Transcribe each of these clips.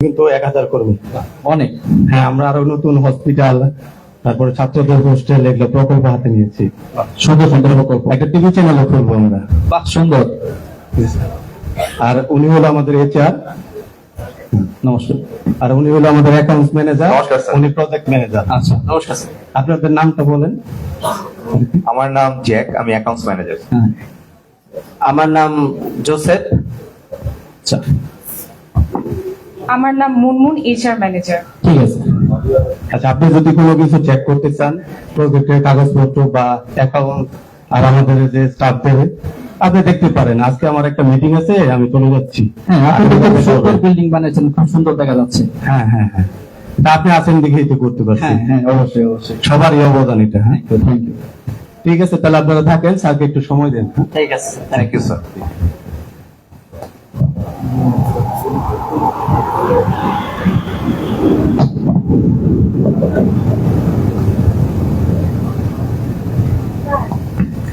কিন্তু এক হাজার কর্মী অনেক। হ্যাঁ আমরা আরও নতুন হসপিটাল তারপরে ছাত্রদের হোস্টেল এগুলো প্রকল্প হাতে নিয়েছি। সুন্দর সুন্দর প্রকল্প একটা টিভি চ্যানেলও খুলবো আমরা। বাহ সুন্দর। আর উনি হলো আমাদের এইচআর নমস্কার। আর উনি হলো আমাদের অ্যাকাউন্টস ম্যানেজার নমস্কার, উনি প্রজেক্ট ম্যানেজার আচ্ছা নমস্কার স্যার আপনাদের নামটা বলেন। আমার নাম জ্যাক আমি অ্যাকাউন্টস ম্যানেজার আমার নাম জোসেফ। আচ্ছা। আমার নাম মুনমুন এইচআর ম্যানেজার ঠিক আছে। আচ্ছা আপনি যদি কোনো কিছু চেক করতে চান প্রজেক্টের কাগজপত্র বা অ্যাকাউন্ট আর আমাদের যে স্টাফ দেবে আপনি দেখতে পারেন। আজকে আমার একটা মিটিং আছে আমি চলে যাচ্ছি। হ্যাঁ আপনি খুব সুন্দর বিল্ডিং বানিয়েছেন খুব সুন্দর দেখা যাচ্ছে। হ্যাঁ হ্যাঁ হ্যাঁ। তা আপনি আছেন দেখেই তো করতে পারছি। হ্যাঁ হ্যাঁ অবশ্যই অবশ্যই। সবারই অবদান এটা হ্যাঁ? থ্যাংক ইউ ঠিক আছে তাহলে আপনারা থাকেন স্যারকে একটু সময় দেন হ্যাঁ? ঠিক আছে থ্যাংক ইউ স্যার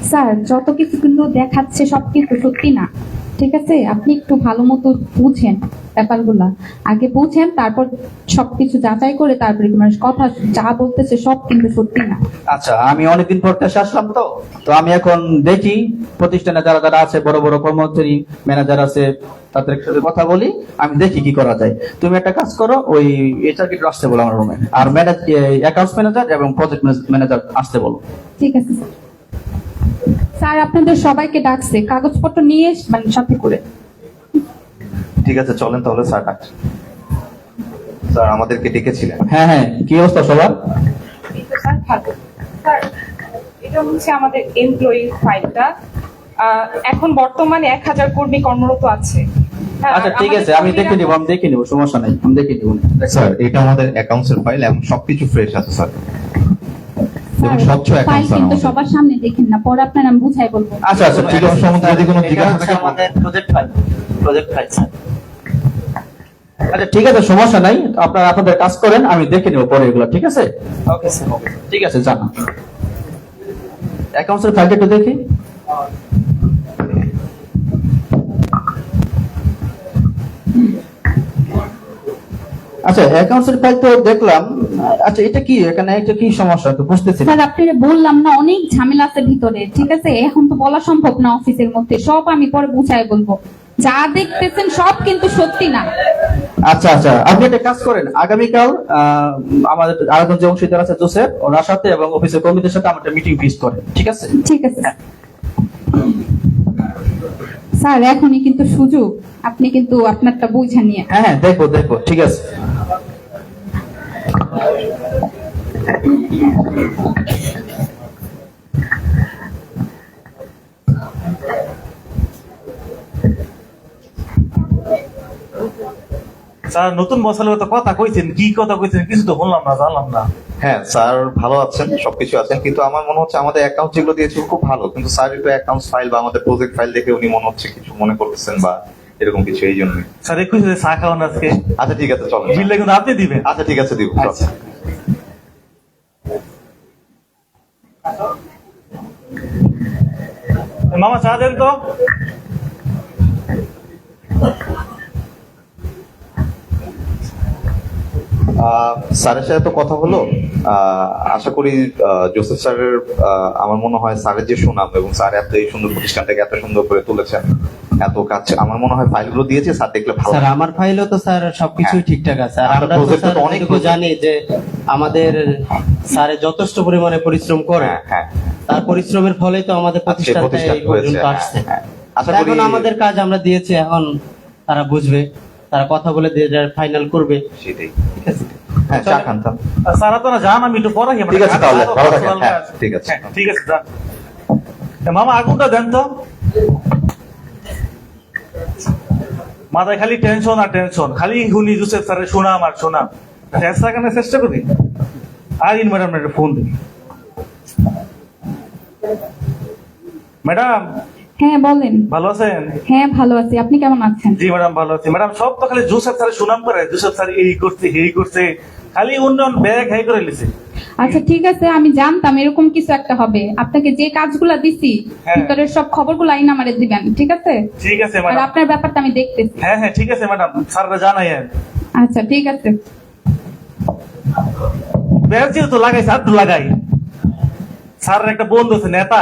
স্যার যত কিছু দেখাচ্ছে সব সত্যি না। ঠিক আছে? আপনি একটু ভালো মতো বুঝেন। ব্যাপারগুলা। আগে বুঝেন তারপর সবকিছু যাচাই করে তারপরে মানে কথা যা বলতেছে সব কিন্তু সত্যি না। আচ্ছা আমি অনেকদিন পর দেশে আসলাম তো। তো আমি এখন দেখি প্রতিষ্ঠানে যারা যারা আছে বড় বড় কর্মচারী ম্যানেজার আছে তাদের সাথে কথা বলি আমি দেখি কি করা যায়। তুমি একটা কাজ করো ওই এইচআর কিট আসতে বলো আমার রুমে আর ম্যানেজ অ্যাকাউন্টস ম্যানেজার এবং প্রজেক্ট ম্যানেজার আসতে বলো। ঠিক আছে স্যার। আপনাদের সবাইকে ডাকছে। কাগজপত্র নিয়ে মানে সাথে করে। ঠিক আছে চলেন তাহলে স্যার ডাকছেন স্যার আমাদেরকে ডেকেছিলেন। হ্যাঁ হ্যাঁ কি অবস্থা সবার? স্যার এটা হচ্ছে আমাদের এমপ্লয়ি ফাইলটা এখন বর্তমানে এক হাজার কর্মী কর্মরত আছে। হ্যাঁ, আচ্ছা ঠিক আছে আমি দেখে নিবো আমি দেখে নিবো সমস্যা নাই আমি দেখে নিবো। স্যার এটা আমাদের অ্যাকাউন্টস এর ফাইল এবং সবকিছু ফ্রেশ আছে স্যার। এবং স্বচ্ছ account, কিন্তু সবার সামনে দেখেন না পরে আপনার আমি বুঝাই বলব। আচ্ছা আচ্ছা ঠিক আছে। সম্বন্ধে যদি কোনো জিজ্ঞাসা থাকে আমাদের project file project file sir. আচ্ছা ঠিক আছে সমস্যা নাই। আপনারা আপনাদের কাজ করেন আমি দেখে নেব পরে এগুলো ঠিক আছে? ওকে স্যার ঠিক আছে জান অ্যাকাউন্টসের ফাইলটা একটু দেখি। আচ্ছা অ্যাকাউন্টসের ফাইল তো দেখলাম। আচ্ছা এটা কি? এখানে এটা কি সমস্যা? তো বুঝতেছি না। স্যার আপনারা বললাম না অনেক ঝামেলা আছে ভিতরে ঠিক আছে? এখন তো বলা সম্ভব না অফিসের মধ্যে। সব আমি পরে বুঝাই বলব। যা দেখতেছেন সব কিন্তু সত্যি না। আচ্ছা আচ্ছা আপনি একটা কাজ করেন। আগামীকাল আমাদের আরেকজন যে অংশীদার আছে জোসেফ ওনার সাথে এবং অফিসের কর্মীদের সাথে আমার একটা মিটিং ফিক্স করেন ঠিক আছে? ঠিক আছে। স্যার এখনই কিন্তু সুযোগ। আপনি কিন্তু আপনারটা বুঝা নিয়ে। হ্যাঁ হ্যাঁ দেখব দেখব ঠিক আছে। স্যার নতুন বছরের তো কথা কইছেন কি কথা কইছেন কিছু তো বললাম না জানলাম না। হ্যাঁ স্যার ভালো আছেন সবকিছু আছেন কিন্তু আমার মনে হচ্ছে আমাদের অ্যাকাউন্ট যেগুলো দিয়েছিল খুব ভালো কিন্তু স্যার একটু অ্যাকাউন্টস ফাইল বা আমাদের প্রজেক্ট ফাইল দেখে উনি মনে হচ্ছে কিছু মনে করতেছেন বা এরকম কিছু এই জন্যই স্যার একুশ চা খাওয়ান আজকে। আচ্ছা ঠিক আছে চলো বিলটা কিন্তু আপনি দিবেন। আচ্ছা ঠিক আছে দিব আচ্ছা। মামা চা দেন তো। স্যারের সাথে তো কথা হলো। আশা করি জোসেফ স্যারের আমার মনে হয় স্যারের যে সুনাম এবং স্যার এত এই সুন্দর প্রতিষ্ঠানটাকে এত সুন্দর করে তুলেছেন এত কাজ আমার মনে হয় ফাইলগুলো দিয়েছে স্যার দেখলে ভালো স্যার আমার ফাইলও তো স্যার সবকিছুই হ্যাঁ। ঠিকঠাক আছে। আর আমরা তো স্যার অনেক জানি যে আমাদের স্যারে যথেষ্ট পরিমাণে পরিশ্রম করে। হ্যাঁ হ্যাঁ। তার পরিশ্রমের ফলেই তো আমাদের প্রতিষ্ঠানটা প্রতিষ্ঠান এই পর্যন্ত হ্যাঁ, আসছে। এখন আমাদের কাজ আমরা দিয়েছি এখন তারা বুঝবে। তারা কথা বলে ফাইনাল করবে। সেটাই। ঠিক আছে? হ্যাঁ চা খান খান। আর যান আমি একটু পরে ঠিক আছে তাহলে, ভালো থাকেন, হ্যাঁ, ঠিক আছে। ঠিক আছে যান মামা আগুনটা দেন তো। মাথায় খালি টেনশন আর টেনশন খালি হুনি জুসেফ স্যারের শোনাম আর শোনাম চেষ্টা কেন চেষ্টা করি। আর ইন ম্যাডাম ফোন দিই। ম্যাডাম হ্যাঁ বলেন। ভালো আছেন? হ্যাঁ ভালো আছি। আপনি কেমন আছেন? জি ম্যাডাম ভালো আছি। ম্যাডাম সব তো খালি জোসেফ স্যারের সুনাম করে জোসেফ স্যার এই করছে এই করছে খালি উন্নয়ন ব্যাগ হাই করে লিছে আচ্ছা ঠিক আছে আমি জানতাম এরকম কিছু একটা হবে। আপনাকে যে কাজগুলা দিছি হ্যাঁ। ভিতরের সব খবরগুলো আইন আমারে দিবেন ঠিক আছে? ঠিক আছে ম্যাডাম। আর আপনার ব্যাপারটা আমি দেখতেছি। হ্যাঁ হ্যাঁ ঠিক আছে ম্যাডাম স্যাররা জানাই আচ্ছা ঠিক আছে। ব্যাগ যেহেতু লাগাই স্যার তো লাগাই। স্যার একটা বন্ধু আছে নেতা।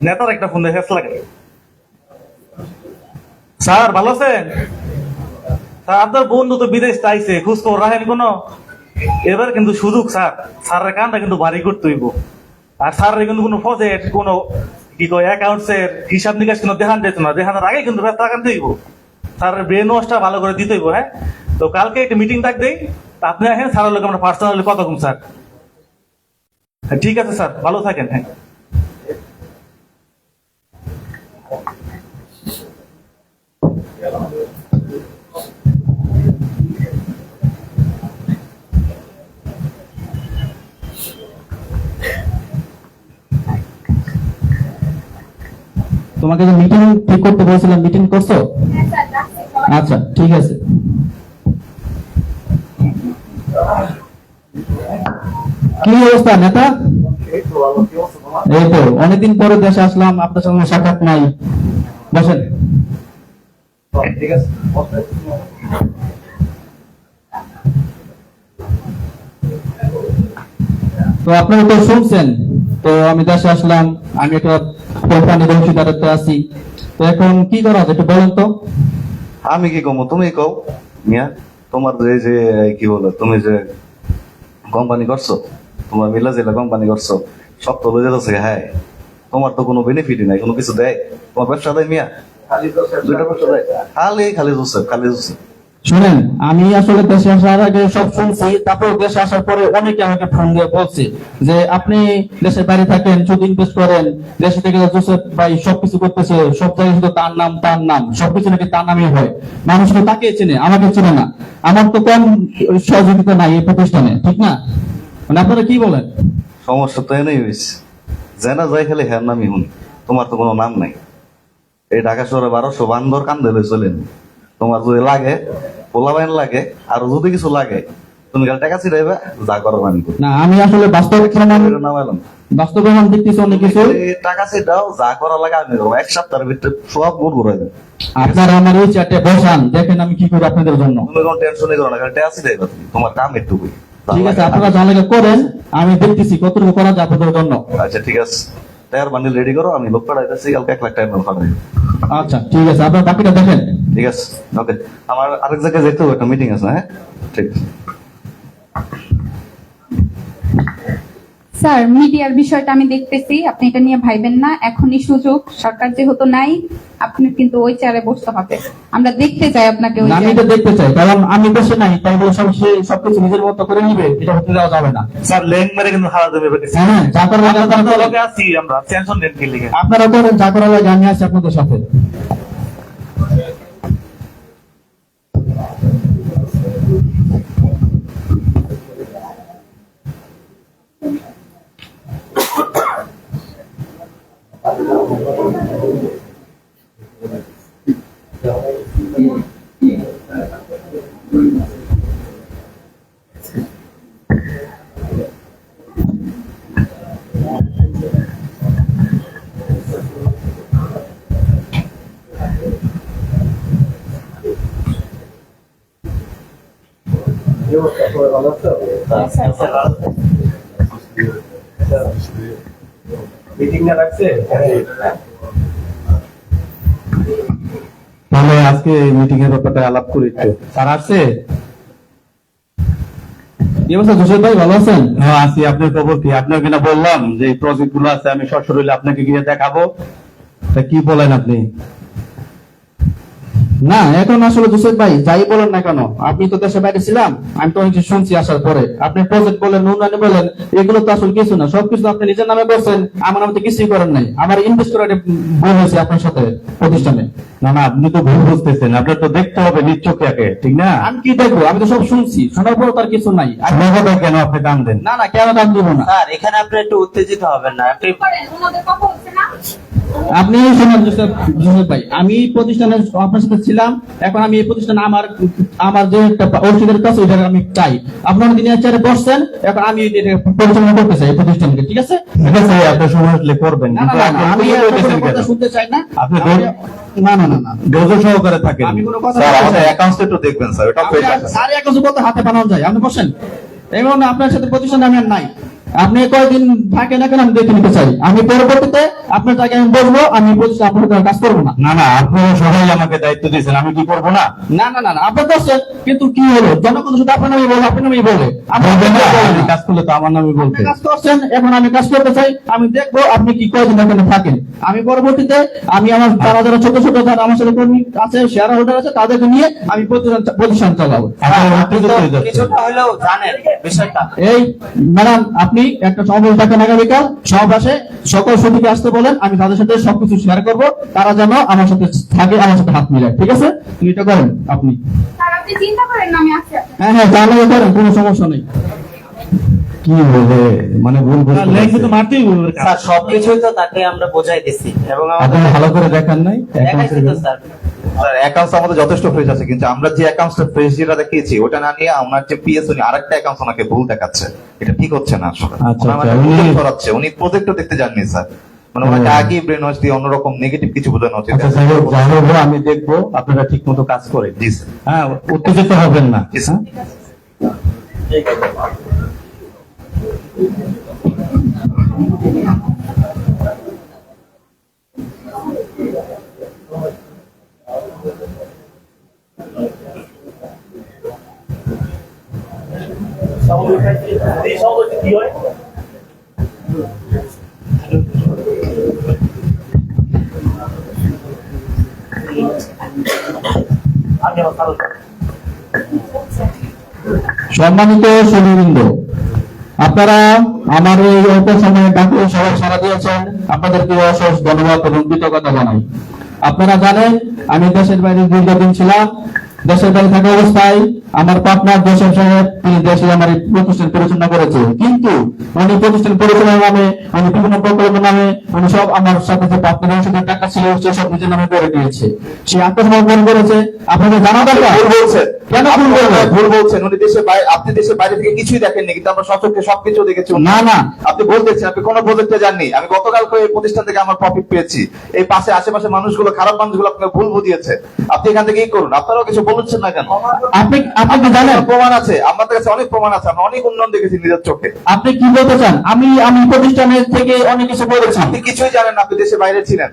নেতার একটা ফোন হেস লাগাই স্যার ভালো আছেন? স্যার আপনার বন্ধু তো বিদেশ চাইছে খোঁজ খবর রাখেন কোনো? এবার কিন্তু সুযোগ স্যার। স্যারের কানটা কিন্তু ভারী করতে হইব। আর স্যারের কিন্তু কোনো প্রজেক্ট কোনো কি কয় অ্যাকাউন্টস এর হিসাব নিকাশ কিন্তু দেখান যেত না। দেখানোর আগে কিন্তু ব্যস্ত রাখান হইব। স্যারের ব্রেন ওয়াশটা ভালো করে দিতে হইব হ্যাঁ? তো কালকে একটা মিটিং ডাক দেই। আপনি আসেন স্যারের লোক আমরা পার্সোনালি কথা কম স্যার। হ্যাঁ, ঠিক আছে স্যার। ভালো থাকেন হ্যাঁ। তোমাকে যে মিটিং ঠিক করতে বলেছিলাম মিটিং করছ? আচ্ছা ঠিক আছে। কি অবস্থা নেতা? এই তো অনেকদিন পরে দেশে আসলাম, আপনার সঙ্গে সাক্ষাৎ নাই। বসেন। তো তো শুনছেন, তো আমি দেশে আসলাম, আমি একটা কোম্পানির অংশীদারত্বে আছি। তো এখন কি করা একটু বলেন তো। আমি কি কমো, তুমি কও, মিয়া, তোমার যে যে, কি বলে, তুমি যে কোম্পানি করছ তোমার মিলা জেলা কোম্পানি করছ সব তো লয়ে যাচ্ছে হ্যাঁ। তোমার তো কোনো বেনিফিটই নাই কোনো কিছু দেয়? তোমার ব্যবসা দেয় মিয়া? দুইটা ব্যবসা দেয়? খালি খালি জোসেফ খালি জোসেফ। শুনেন আমি আসলে দেশে আসার আগে সব শুনছি তারপর দেশে আসার পরে অনেকে আমাকে ফোন দিয়ে বলছে যে আপনি দেশের বাইরে থাকেন শুধু ইনভেস্ট করেন দেশে থেকে জোসেফ ভাই সবকিছু করতেছে সব জায়গায় শুধু তার নাম তার নাম সবকিছু নাকি তার নামই হয়। মানুষ তো তাকে চেনে আমাকে চেনে না। আমার তো কম সহযোগিতা নাই এই প্রতিষ্ঠানে ঠিক না? মানে আপনারা কি বলেন? সমস্যা তো এনেই হয়েছে। জেনা যাই খালি হ্যার নামই শুনি। তোমার তো কোনো নাম নাই। এই ঢাকা শহরে বারোশো বান্দর কান্দে লই চলেন। তোমার যদি লাগে পোলা বাইন লাগে আর যদি কিছু লাগে তুমি খালি টাকা ছিড়াইবে যা করো আমি না আমি আসলে বাস্তবে প্রমাণ নাম? বাস্তবে প্রমাণ দেখতেছি অনেক কিছু। টাকা ছিড়াও যা করা লাগে আমি করব। এক সপ্তাহের ভিতরে সব দেবে। আপনারা আমার ওই চারটে বসান দেখেন আমি কি করি আপনাদের জন্য। তুমি কোনো টেনশনই করো না টাকা ছিড়াইবে তুমি। তোমার কাম একটুকুই। ঠিক আছে আপনারা যা লাগে করেন আমি দেখতেছি কতটুকু করা যায় আপনাদের জন্য। আচ্ছা ঠিক আছে। টায়ার বান্ডিল রেডি করো আমি লোক পাঠাইতেছি কালকে এক লাখ টাকা পাঠাই আচ্ছা ঠিক আছে আপনার বাকিটা দেখেন। ঠিক আছে ওকে আমার আরেক জায়গায় যেতে হবে একটা মিটিং আছে হ্যাঁ? ঠিক। আছে স্যার মিডিয়ার বিষয়টা আমি দেখতেছি। আপনি এটা নিয়ে ভাইবেন না। এখনই সুযোগ। সরকার যেহেতু নাই আপনি কিন্তু ওই চেয়ারে বসতে হবে। আমরা দেখতে চাই আপনাকে ওই আমি। এটা দেখতে চাই। কারণ আমি দেশে নাই তাই বলে সব সে সবকিছু নিজের মতো করে নিবে এটা হতে দেওয়া যাবে না। স্যার লেং মেরে কিন্তু হারা দেবে হ্যাঁ হ্যাঁ, যা করার লাগে আমরা টেনশন নেন কি আপনারা করেন যা করার লাগে আমি আছি আপনাদের সাথে। তাহলে আজকে মিটিং এর ব্যাপারটা আলাপ করি একটু। স্যার আসছে? কি অবস্থা জোসেফ ভাই ভালো আছেন? হ্যাঁ আছি। আপনার খবর কি? বললাম যে প্রজেক্টগুলো আছে আমি সশরীরে আপনাকে গিয়ে দেখাবো। তা কি বলেন আপনি? না, এখন আসলে জোসেফ ভাই, যাই বলেন না কেন, আপনি তো দেশে বাইরে ছিলাম, আমি তো অনেক শুনছি আসার পরে। আপনি প্রজেক্ট বলেন, উন্নয়নে বলেন, এগুলো তো আসলে কিছু না, সবকিছু আপনি নিজের নামে করছেন আমার নামে তো কিছুই করেন নাই। আমার ইনভেস্ট করে ভুল হয়েছে আপনার সাথে, প্রতিষ্ঠানে। না না আপনি তো ভুল বুঝতেছেন। আপনার তো দেখতে হবে নিজ চোখে ঠিক না? আমি কি দেখব? আমি তো সব শুনছি। শোনার পর তার কিছু নাই। আপনার কথা কেন? আপনি দাম দেন। না না কেন দাম দিব না? স্যার এখানে আপনি একটু উত্তেজিত হবেন না। আপনি করেন, ওনাদের কথা হচ্ছে না আপনি শুনুন জোসেফ ভাই আমি প্রতিষ্ঠানে আপনার সাথে ছিলাম। এখন আমি এই প্রতিষ্ঠানে আমার আমার যে একটা অর্থিকের কাছে ওইটা আমি চাই। আপনারা দিনে চেয়ারে বসছেন এখন আমি পরিচালনা করতে চাই এই প্রতিষ্ঠানকে ঠিক আছে? ঠিক আছে আপনার সময় আসলে করবেন। আমি? শুনতে চাই না। আপনি না না না না। ধৈর্য সহকারে থাকেন। আমি কোনো কথা স্যার আমাদের অ্যাকাউন্টস একটু দেখবেন স্যার এটা বলতে হাতে বানানো যায়। আপনি বসেন। এবং আপনার সাথে প্রতিষ্ঠান আমি আর নাই। আপনি কয়দিন থাকে না কেন আমি দেখে নিতে চাই। আমি পরবর্তীতে আপনার জায়গায় আমি বসবো আমি প্রতিষ্ঠান আপনার কাজ করব না। না না আপনারা সবাই আমাকে দায়িত্ব দিয়েছেন আমি কি করব না? না না না না আপনি করছেন কিন্তু কি হলো? জনগণ শুধু আপনার নামই বলে আপনার নামই বলে। আপনি আপনি। কাজ করলে তো আমার নামে বলতে। কাজ করছেন এখন আমি কাজ করতে চাই আমি দেখব আপনি কি কয়দিন এখানে থাকেন। আমি পরবর্তীতে আমি আমার যারা যারা ছোট ছোট যারা আমার সাথে কর্মী আছে শেয়ার হোল্ডার আছে তাদেরকে নিয়ে আমি প্রতিষ্ঠান প্রতিষ্ঠান চালাবো। হয়ে কিছুটা হলেও জানেন বিষয়টা। এই ম্যাডাম আপনি একটা সমাবেশ ডাকেন আগামীকাল সমাবেশে সকল সতীকে আসতে বলেন আমি তাদের সাথে সবকিছু শেয়ার করব তারা যেন আমার সাথে থাকে আমার সাথে হাত মিলায় ঠিক আছে? তুমি এটা করেন আপনি। স্যার আপনি চিন্তা করেন না আমি আছি আপনার হ্যাঁ হ্যাঁ তাহলে করেন কোনো সমস্যা নেই। কি বলে মানে ভুল তো মারতেই বলবে স্যার সবকিছুই তো তাকে আমরা বোঝাই দিছি এবং আমাদের ভালো করে দেখান নাই দেখাইছি তো স্যার। স্যার অ্যাকাউন্টস আমাদের যথেষ্ট ফ্রেশ আছে কিন্তু আমরা যে অ্যাকাউন্টসটা ফ্রেশ যেটা দেখিয়েছি ওটা না নিয়ে আমার যে পিএস উনি আরেকটা অ্যাকাউন্টস ওনাকে ভুল দেখাচ্ছে। এটা ঠিক হচ্ছে না আসলে। আচ্ছা, ওনার মানে আচ্ছা, উনি- ছড়াচ্ছে উনি প্রজেক্টও দেখতে যাননি স্যার মানে ওনাকে ব্রেন ওয়াশ দিয়ে অন্যরকম নেগেটিভ কিছু বোঝানো হচ্ছে আচ্ছা আমি দেখব আপনারা ঠিক মতো কাজ করেন জি হ্যাঁ উত্তেজিত হবেন না। সম্মানিত সুধীবৃন্দ আপনারা আমার এই অল্প সময়ে ডাকে সবাই সারা দিয়েছেন। আপনাদেরকে অশেষ ধন্যবাদ এবং কৃতজ্ঞতা জানাই। আপনারা জানেন, আমি দেশের বাইরে দীর্ঘদিন ছিলাম। দেশের বাইরে থাকা অবস্থায় আমার পার্টনার জোসেফ সাহেব তিনি দেশে আমার এই প্রতিষ্ঠান পরিচালনা করেছে। কিন্তু উনি প্রতিষ্ঠান পরিচালনার নামে উনি বিভিন্ন প্রকল্পের নামে উনি সব আমার সাথে যে পার্টনারের সাথে টাকা ছিল সে সব নিজের নামে করে দিয়েছে। সে আত্মসমর্পণ করেছে। আপনাদের জানা দরকার ভুল বলছেন। কেন ভুল বলবেন? ভুল বলছেন। উনি দেশের বাইরে আপনি দেশের বাইরে থেকে কিছুই দেখেননি কিন্তু আমরা সচক্ষে সবকিছু দেখেছি। না না। আপনি বলতেছেন আপনি কোনো প্রজেক্টে যাননি। আমি গতকালকে এই প্রতিষ্ঠান থেকে আমার প্রফিট পেয়েছি। এই পাশে আশেপাশে মানুষগুলো খারাপ মানুষগুলো আপনাকে ভুল বুঝিয়েছে। আপনি এখান থেকে কি করুন? আপনারাও কিছু বলছেন না কেন? আপনি আপনি জানেন? প্রমাণ আছে আমাদের কাছে অনেক প্রমাণ আছে আমরা অনেক উন্নয়ন দেখেছি নিজের চোখে। আপনি কি বলতে চান? আমি আমি প্রতিষ্ঠানের থেকে অনেক কিছু বলেছি আপনি কিছুই জানেন না আপনি দেশের বাইরে ছিলেন।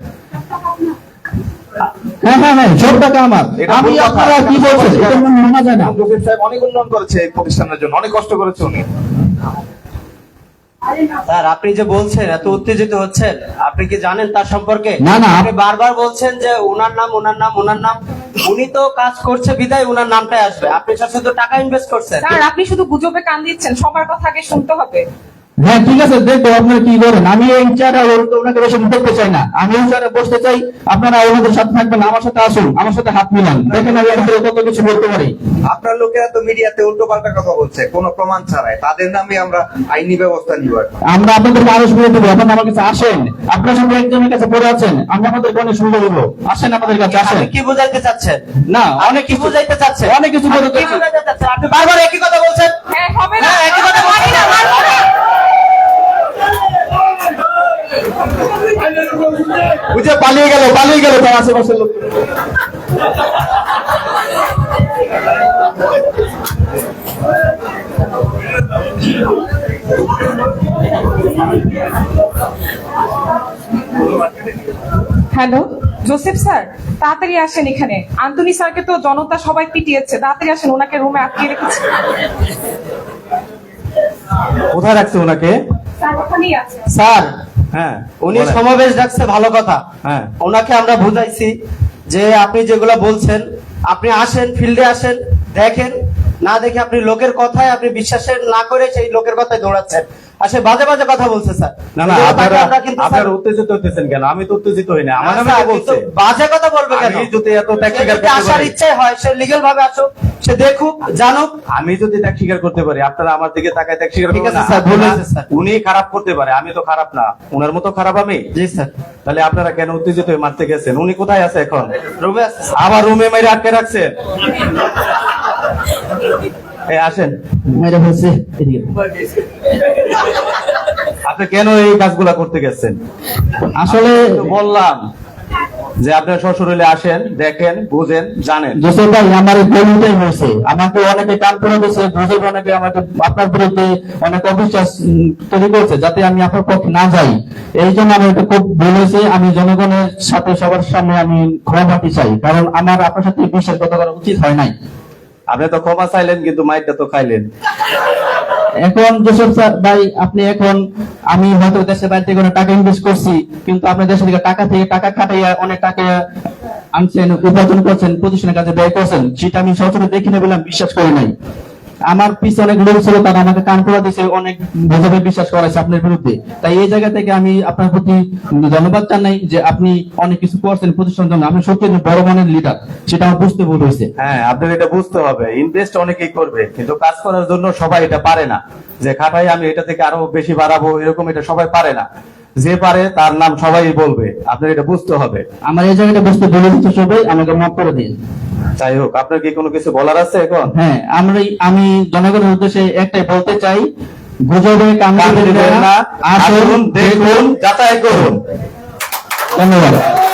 হ্যাঁ হ্যাঁ হ্যাঁ সব টাকা আমার। আমি আপনারা কি বলছেন? এটা মানা যায় না। সাহেব অনেক উন্নয়ন করেছে এই প্রতিষ্ঠানের জন্য অনেক কষ্ট করেছে উনি। স্যার আপনি যে বলছেন এত উত্তেজিত হচ্ছেন আপনি কি জানেন তার সম্পর্কে? না, না, আপনি বারবার বলছেন যে ওনার নাম ওনার নাম ওনার নাম। উনি তো কাজ করছে বিদায় উনার নামটাই আসবে। আপনি স্যার শুধু টাকা ইনভেস্ট করছেন। স্যার আপনি শুধু গুজবে কান দিচ্ছেন সবার কথা আগে শুনতে হবে। হ্যাঁ ঠিক আছে দেখব আপনারা কি করেন। আমি এই চেয়ারে ওনাকে বেশি দেখতে চাই না। আমি এই চেয়ারে বসতে চাই আপনারা ওনাদের সাথে থাকবেন আমার সাথে আসুন আমার সাথে হাত মিলান। দেখেন আমি আপনাদের কত কিছু বলতে পারি। আপনার লোকেরা তো মিডিয়াতে উল্টো পাল্টা কথা বলছে কোনো প্রমাণ ছাড়াই। তাদের নামে আমরা আইনি ব্যবস্থা নিব আমরা আপনাদেরকে আরও শুনে দেবো আপনারা আমার কাছে আসেন। আপনার সঙ্গে একজনের কাছে পড়ে আছেন আমি আপনাদেরকে অনেক সুন্দর দেবো। আসেন আমাদের কাছে আসেন। কি বুঝাইতে চাচ্ছেন? না অনেক কিছু বুঝাইতে চাচ্ছেন? অনেক কিছু। বুঝাইতে চাচ্ছেন? আপনি বারবার একই কথা বলছেন? হ্যাঁ হবে না। একই কথা। মানি না, মানবো না। বুঝে পালিয়ে গেল পালিয়ে গেল তার আশেপাশের লোক। হ্যালো জোসেফ স্যার তাড়াতাড়ি আসেন এখানে। আন্তনি স্যারকে তো জনতা সবাই পিটিয়েছে। তাড়াতাড়ি আসেন ওনাকে রুমে আটকে রেখেছে। কোথায় রাখছে ওনাকে? স্যার ওখানেই আছে। স্যার হ্যাঁ উনি সমাবেশ ডাকছে ভালো কথা। হ্যাঁ। ওনাকে আমরা বুঝাইছি যে আপনি যেগুলো বলছেন আপনি আসেন ফিল্ডে আসেন দেখেন। না দেখে আপনি লোকের কথায় আপনি বিশ্বাসের না করে সেই লোকের কথায় দৌড়াচ্ছেন। আর সে বাজে বাজে কথা বলছে স্যার। না না আপনারা আপনারা উত্তেজিত হইতেছেন কেন? আমি তো উত্তেজিত হই না। আমার নামে বলছে? বাজে কথা বলবে কেন? আমি যদি এত ত্যাগ স্বীকার করতে আসার ইচ্ছে হয় সে লিগেল ভাবে আসুক সে দেখুক জানুক। আমি যদি ত্যাগ স্বীকার করতে পারি আপনারা আমার দিকে তাকায় ত্যাগ স্বীকার করবেন না। স্যার, ভুল হয়েছে স্যার। উনি খারাপ করতে পারে আমি তো খারাপ না। উনার মতো খারাপ আমি? জি স্যার। তাহলে আপনারা কেন উত্তেজিত হয়ে মারতে গেছেন? উনি কোথায় আছে এখন? রুমে আছে। আবার রুমে মেরে আটকে রাখছেন? এই আসেন। মেরে ফেলছে এদিকে। আপনি কেন এই কাজগুলা করতে গেছেন? আসলে বললাম যে আপনার শ্বশুর হলে আসেন দেখেন বুঝেন জানেন। জোসেফ ভাই আমার ভুলটাই হয়েছে। আমাকে অনেকে কান করে দিয়েছে জোসেফ অনেকে আমাকে আপনার বিরুদ্ধে অনেক অবিশ্বাস তৈরি করছে যাতে আমি আপনার পক্ষে না যাই। এই জন্য আমার এটা খুব ভুল হয়েছে। আমি জনগণের সাথে সবার সামনে আমি ক্ষমা পাতি চাই কারণ আমার আপনার সাথে বিশ্বাসঘাতকতা করা উচিত হয় নাই। আপনি তো ক্ষমা চাইলেন কিন্তু মাইকটা তো খাইলেন। এখন যেসব ভাই, আপনি এখন, আমি হয়তো দেশের বাইরে থেকে টাকা ইনভেস্ট করছি, কিন্তু আপনার দেশের থেকে টাকা থেকে টাকা খাটাইয়া অনেক টাকা আনছেন, উপার্জন করছেন প্রতিষ্ঠানের কাছে ব্যয় করছেন সেটা আমি সচরাচর দেখি না বলে বিশ্বাস করি নাই। আমার পিছনে অনেক লোক ছিল, তারা আমাকে কান পড়া দিয়েছে, অনেক ভেজাবে বিশ্বাস করাইছে আপনার বিরুদ্ধে। তাই এই জায়গা থেকে আমি আপনার প্রতি ধন্যবাদ জানাই যে আপনি অনেক কিছু করছেন প্রতিষ্ঠানের জন্য। আপনি সত্যি বড় মানের লিডার সেটা আমার বুঝতে ভুল হয়েছে। হ্যাঁ আপনার এটা বুঝতে হবে। ইনভেস্ট অনেকেই করবে, কিন্তু কাজ করার জন্য সবাই এটা পারে না। যে খাটাই আমি এটা থেকে আরও বেশি বাড়াবো, এরকম এটা সবাই পারে না। যে পারে তার নাম সবাই বলবে। আপনার এটা বুঝতে হবে। আমার এই জায়গাটা বুঝতে বলে দিতে সবাই আমাকে মাফ করে দিন। যাই হোক আপনার কি কোনো কিছু বলার আছে এখন? হ্যাঁ আমরা আমি জনগণের উদ্দেশ্যে একটাই বলতে চাই গুজবে কান দিবেন না আসুন দেখুন। যাচাই করুন। ধন্যবাদ।